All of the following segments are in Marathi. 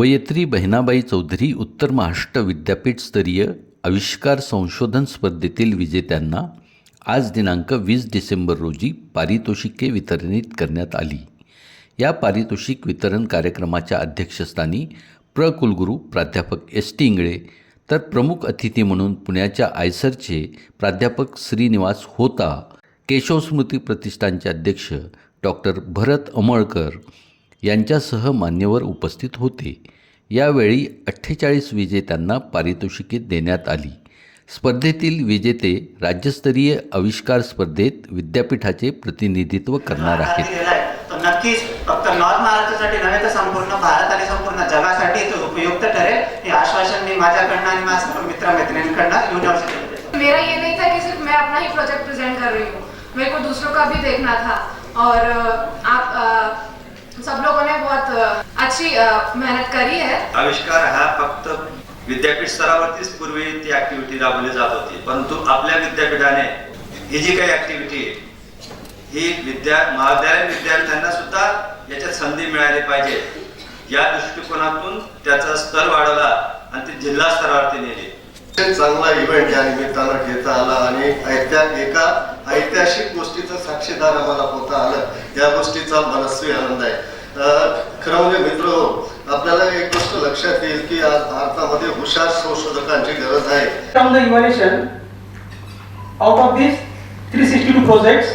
कवयित्री बहिणाबाई चौधरी उत्तर महाराष्ट्र विद्यापीठस्तरीय आविष्कार संशोधन स्पर्धेतील विजेत्यांना आज दिनांक वीस डिसेंबर रोजी पारितोषिके वितरणित करण्यात आली. या पारितोषिक वितरण कार्यक्रमाच्या अध्यक्षस्थानी प्र कुलगुरू प्राध्यापक एस टी इंगळे तर प्रमुख अतिथी म्हणून पुण्याच्या आयसरचे प्राध्यापक श्रीनिवास होता केशव स्मृती प्रतिष्ठानचे अध्यक्ष डॉक्टर भरत अमळकर यांच्यासह मान्यवर उपस्थित होते. यावेळी अठ्ठेचाळीस विजेत्यांना पारितोषिके देण्यात आली. स्पर्धेतील विजेते राज्यस्तरीय आविष्कार स्पर्धेत विद्यापीठाचे प्रतिनिधित्व करणार आहेत. नक्कीच फक्त नॉर्थ महाराष्ट्रासाठी नव्हे तर संपूर्ण भारत आणि संपूर्ण जगासाठी तो उपयुक्त ठरेल हे आश्वासन मी माझ्याकडनं आणि माझ्या सर्व मित्रमैत्रिणींकडनं युनिव्हर्सिटीला देतो. मेरा ये नहीं था कि सिर्फ मैं अपना ही प्रोजेक्ट प्रेजेंट कर रही हूँ मेरे को दूसरों का भी देखना था और आप अ, सब लोगों ने बहुत अच्छी मेहनत करी है। आविष्कार हा फक्त विद्यापीठ स्तरावरतीच पूर्वी ती ऍक्टिव्हिटी राबवली जात होती. परंतु आपल्या विद्यापीठाने ही जी काही ऍक्टिव्हिटी ही विद्या महाविद्यालयीन विद्यार्थ्यांना सुद्धा याच्यात संधी मिळाली पाहिजे. या दृष्टिकोनातून त्याचा स्तर वाढवला आणि ती जिल्हा स्तरावरती नेली. चांगला इव्हेंट या निमित्तानं घेता आला आणि ऐत्या एका ऐतिहासिक गोष्टीचं साक्षीदार आम्हाला होता आलं. या गोष्टीचा मनस्वी आनंद आहे. खरं म्हणजे मित्र आपल्याला एक गोष्ट लक्षात येईल की आज भारतामध्ये हुशार संशोधकांची गरज आहे From the evaluation, out of these 362 projects,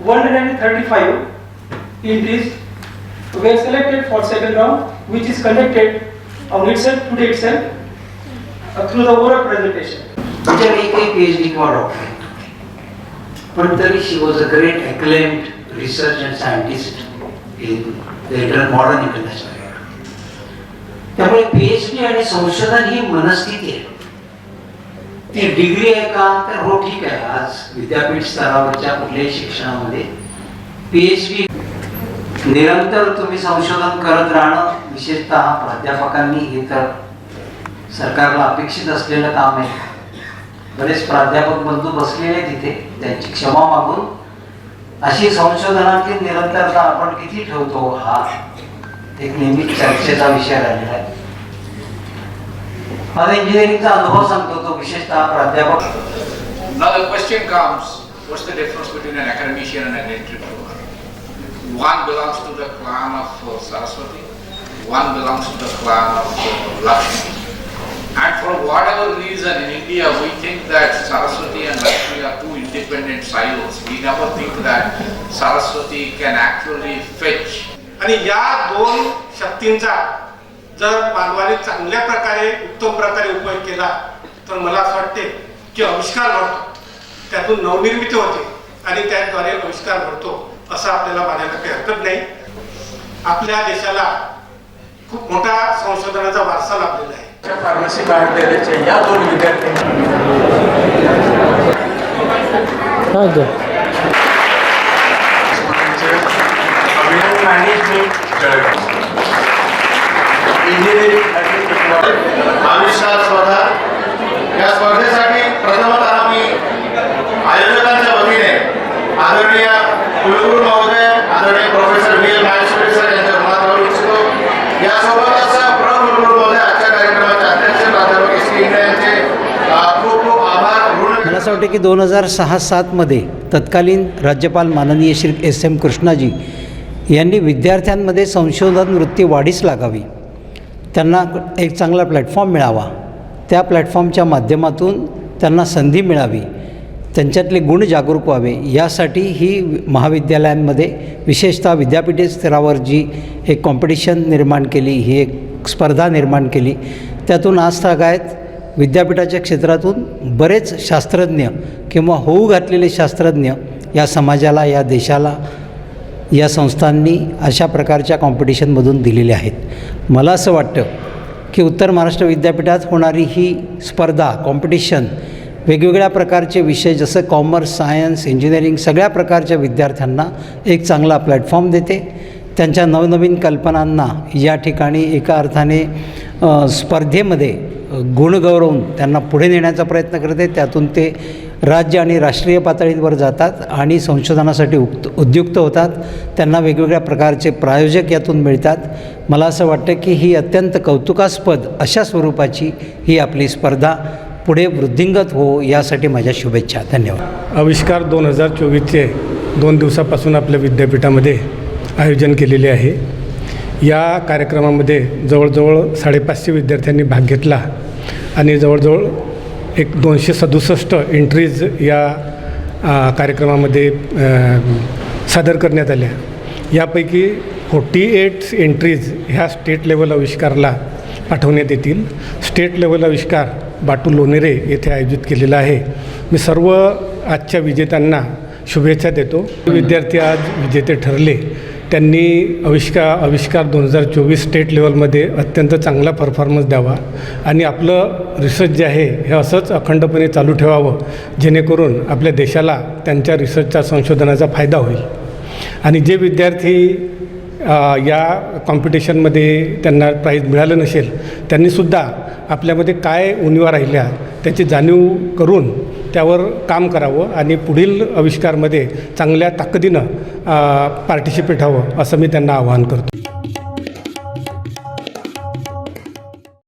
135 entries were selected for second round, which is conducted on itself today itself uh, through the oral presentation. तिच्याकडे काही पी एच डी किंवा डॉक्टरेट पण तरी she was a great acclaimed research and scientist the modern international त्यामुळे पी एच डी आणि संशोधन ही मनस्थिती आहे. ती डिग्री आहे का? तर हो ठीक आहे. आज विद्यापीठ स्तरावरच्या कुठल्याही शिक्षणामध्ये पी एच डी निरंतर तुम्ही संशोधन करत राहणं विशेषतः प्राध्यापकांनी हे तर सरकारला अपेक्षित असलेलं काम आहे. बरेच प्राध्यापक बंधू बसलेले तिथे त्यांची क्षमा मागून अशी संशोधनातील निरंतरता आपण किती ठेवतो हा एक नेहमी चर्चेचा विषय राहिलेला आहे माझा इंजिनिअरिंगचा अनुभव सांगतो तो विशेषतः प्राध्यापक Now the question comes, what's the difference between an academician and an entrepreneur? One belongs to the clan of uh, Saraswati, one belongs to the clan of uh, Lakshmi. And for whatever reason in India, we think that Saraswati and Lakshmi are two independent silos. We never think that Saraswati can actually fetch आणि या दोन शक्तींचा जर मानवाने चांगल्या प्रकारे उत्तम प्रकारे उपयोग केला तर मला असं वाटते की आविष्कार घडतो. त्यातून नवनिर्मिती होते आणि त्याद्वारे आविष्कार घडतो असं आपल्याला मानायला काही हरकत नाही. आपल्या देशाला खूप मोठा संशोधनाचा वारसा लाभलेला आहे. फार्मसी महाविद्यालयाच्या या दोन विद्यार्थ्यांनी मॅनेजमेंट इंजिनिअरिंग आविष्कार स्पर्धा या स्पर्धेसाठी आयोजकांच्या वतीने आदरणीय कुलगुरू महोदय आदरणीय प्रोफेसर व्ही एल सर यांच्या करू इच्छितो. यासोबतच महोदय आजच्या कार्यक्रमाचे अध्यक्ष प्राध्यापक एस यांचे खूप खूप आभार मला असं वाटतं की दोन हजार सहा सातमध्ये तत्कालीन राज्यपाल माननीय श्री एस एम कृष्णाजी यांनी विद्यार्थ्यांमध्ये संशोधन वृत्ती वाढीस लागावी. त्यांना एक चांगला प्लॅटफॉर्म मिळावा. त्या प्लॅटफॉर्मच्या माध्यमातून त्यांना संधी मिळावी. त्यांच्यातले गुण जागरूक व्हावे. यासाठी ही महाविद्यालयांमध्ये विशेषतः विद्यापीठे स्तरावर जी एक कॉम्पिटिशन निर्माण केली ही एक स्पर्धा निर्माण केली त्यातून आज तागायत विद्यापीठाच्या क्षेत्रातून बरेच शास्त्रज्ञ किंवा होऊ घातलेले शास्त्रज्ञ या समाजाला या देशाला या संस्थांनी अशा प्रकारच्या कॉम्पिटिशनमधून दिलेल्या आहेत. मला असं वाटतं की उत्तर महाराष्ट्र विद्यापीठात होणारी ही स्पर्धा कॉम्पिटिशन वेगवेगळ्या प्रकारचे विषय जसं कॉमर्स सायन्स इंजिनिअरिंग सगळ्या प्रकारच्या विद्यार्थ्यांना एक चांगला प्लॅटफॉर्म देते. त्यांच्या नवनवीन कल्पनांना या ठिकाणी एका अर्थाने स्पर्धेमध्ये गुण गौरवून त्यांना पुढे नेण्याचा प्रयत्न करते. त्यातून ते राज्य आणि राष्ट्रीय पातळीवर जातात आणि संशोधनासाठी उक्त उद्युक्त होतात. त्यांना वेगवेगळ्या प्रकारचे प्रायोजक यातून मिळतात. मला असं वाटतं की ही अत्यंत कौतुकास्पद अशा स्वरूपाची ही आपली स्पर्धा पुढे वृद्धिंगत हो यासाठी माझ्या शुभेच्छा. धन्यवाद. आविष्कार दोन हजार चोवीसचे दोन दिवसापासून आपल्या विद्यापीठामध्ये आयोजन केलेले आहे. या कार्यक्रमामध्ये जवळजवळ साडेपाचशे विद्यार्थ्यांनी भाग घेतला आणि जवळजवळ एक दोनशे सदुसष्ट एंट्रीज या कार्यक्रमामध्ये सादर करण्यात आल्या. यापैकी फोर्टी एट एंट्रीज ह्या स्टेट लेवल आविष्कारला पाठवण्यात येतील. स्टेट लेवल आविष्कार बाटू लोणेरे येथे आयोजित केलेला आहे. मी सर्व आजच्या विजेत्यांना शुभेच्छा देतो. विद्यार्थी आज विजेते ठरले. त्यांनी अविष्कार आविष्कार दोन हजार चोवीस स्टेट लेवलमध्ये अत्यंत चांगला परफॉर्मन्स द्यावा. आणि आपलं रिसर्च जे आहे हे असंच अखंडपणे चालू ठेवावं जेणेकरून आपल्या देशाला त्यांच्या रिसर्चचा संशोधनाचा फायदा होईल. आणि जे विद्यार्थी या कॉम्पिटिशनमध्ये त्यांना प्राईज मिळालं नसेल त्यांनीसुद्धा आपल्यामध्ये काय उणीवा राहिल्या त्याची जाणीव करून त्यावर काम करावं आणि पुढील आविष्कारमध्ये चांगल्या ताकदीनं पार्टिसिपेट व्हावं असं मी त्यांना आवाहन करतो.